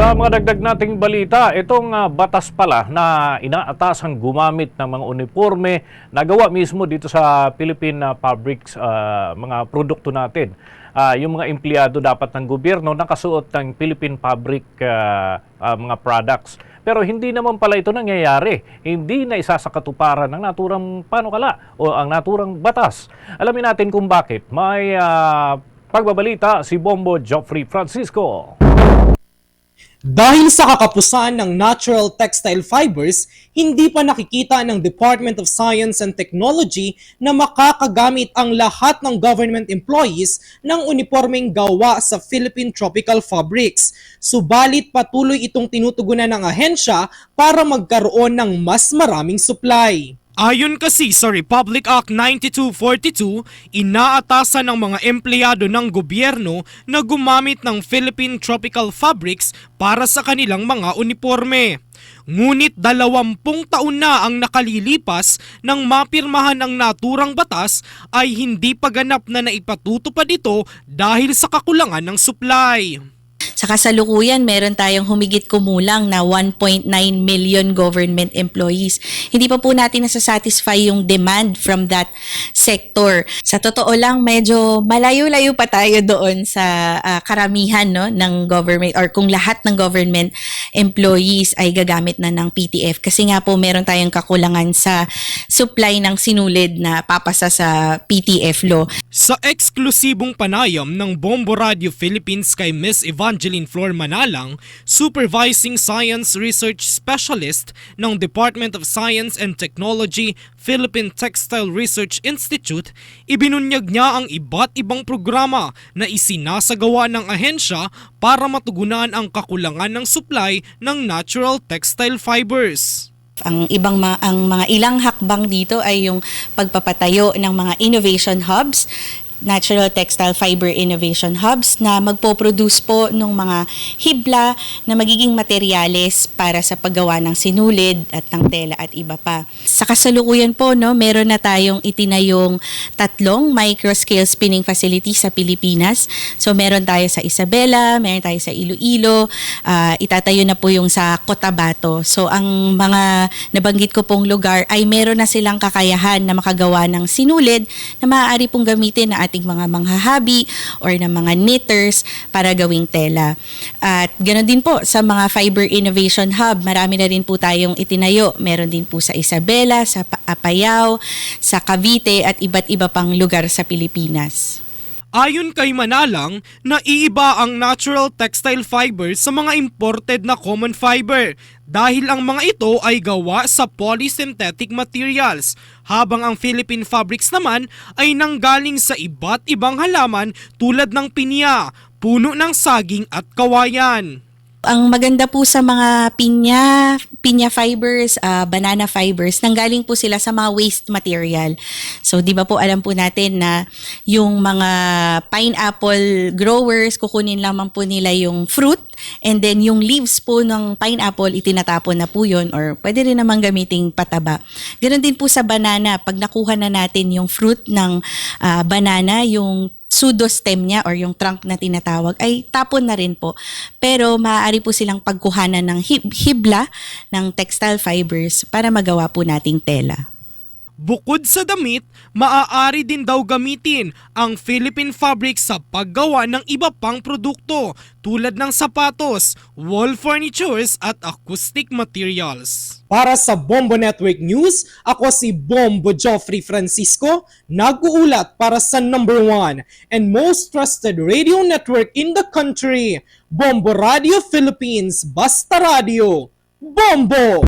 Sa mga dagdag nating balita, itong ah, batas pala na inaatasang gumamit ng mga uniforme na gawa mismo dito sa Philippine ah, Fabrics ah, mga produkto natin. Ah, yung mga empleyado dapat ng gobyerno nakasuot ng Philippine Fabric ah, ah, mga products. Pero hindi naman pala ito nangyayari. Hindi na isa sa katuparan ng naturang panukala o ang naturang batas. Alamin natin kung bakit. May ah, pagbabalita si Bombo Joffrey Francisco. Dahil sa kakapusan ng natural textile fibers, hindi pa nakikita ng Department of Science and Technology na makakagamit ang lahat ng government employees ng uniformeng gawa sa Philippine Tropical Fabrics. Subalit patuloy itong tinutugunan ng ahensya para magkaroon ng mas maraming supply. Ayon kasi sa Republic Act 9242, inaatasan ng mga empleyado ng gobyerno na gumamit ng Philippine Tropical Fabrics para sa kanilang mga uniforme. Ngunit dalawampung taon na ang nakalilipas nang mapirmahan ang naturang batas ay hindi pa ganap na naipatutupad ito dahil sa kakulangan ng supply. Sa kasalukuyan, meron tayong humigit kumulang na 1.9 million government employees. Hindi pa po natin nasasatisfy yung demand from that sector. Sa totoo lang, medyo malayo-layo pa tayo doon sa ah, karamihan no, ng government or kung lahat ng government employees ay gagamit na ng PTF. Kasi nga po, meron tayong kakulangan sa supply ng sinulid na papasa sa PTF law. Sa eksklusibong panayam ng Bombo Radio Philippines kay Miss Evangeline Flor Manalang, Supervising Science Research Specialist ng Department of Science and Technology Philippine Textile Research Institute, ibinunyag niya ang iba't ibang programa na isinasagawa ng ahensya para matugunan ang kakulangan ng supply ng natural textile fibers. Ang ibang ma- ang mga ilang hakbang dito ay yung pagpapatayo ng mga innovation hubs Natural Textile Fiber Innovation Hubs na magpo-produce po ng mga hibla na magiging materyales para sa paggawa ng sinulid at ng tela at iba pa. Sa kasalukuyan po, no, meron na tayong itinayong tatlong micro-scale spinning facility sa Pilipinas. So meron tayo sa Isabela, meron tayo sa Iloilo, ah, itatayo na po yung sa Cotabato. So ang mga nabanggit ko pong lugar ay meron na silang kakayahan na makagawa ng sinulid na maaari pong gamitin na ating mga manghahabi or ng mga knitters para gawing tela. At ganoon din po sa mga Fiber Innovation Hub, marami na rin po tayong itinayo. Meron din po sa Isabela, sa Pa- Apayao, sa Cavite at iba't iba pang lugar sa Pilipinas. Ayon kay Manalang, naiiba ang natural textile fiber sa mga imported na common fiber dahil ang mga ito ay gawa sa polysynthetic materials habang ang Philippine fabrics naman ay nanggaling sa iba't ibang halaman tulad ng pinya, puno ng saging at kawayan. Ang maganda po sa mga pinya, pinya fibers, ah, banana fibers, nanggaling po sila sa mga waste material. So, di ba po alam po natin na yung mga pineapple growers, kukunin lamang po nila yung fruit and then yung leaves po ng pineapple, itinatapon na po yun or pwede rin naman gamiting pataba. Ganon din po sa banana, pag nakuha na natin yung fruit ng ah, banana, yung pseudostem niya or yung trunk na tinatawag ay tapon na rin po. Pero maaari po silang pagkuhanan ng hib- hibla ng textile fibers para magawa po nating tela. Bukod sa damit, maaari din daw gamitin ang Philippine fabric sa paggawa ng iba pang produkto tulad ng sapatos, wall furnitures at acoustic materials. Para sa Bombo Network News, ako si Bombo Joffrey Francisco, nag-uulat para sa number one and most trusted radio network in the country, Bombo Radio Philippines, Basta Radio. Bombo!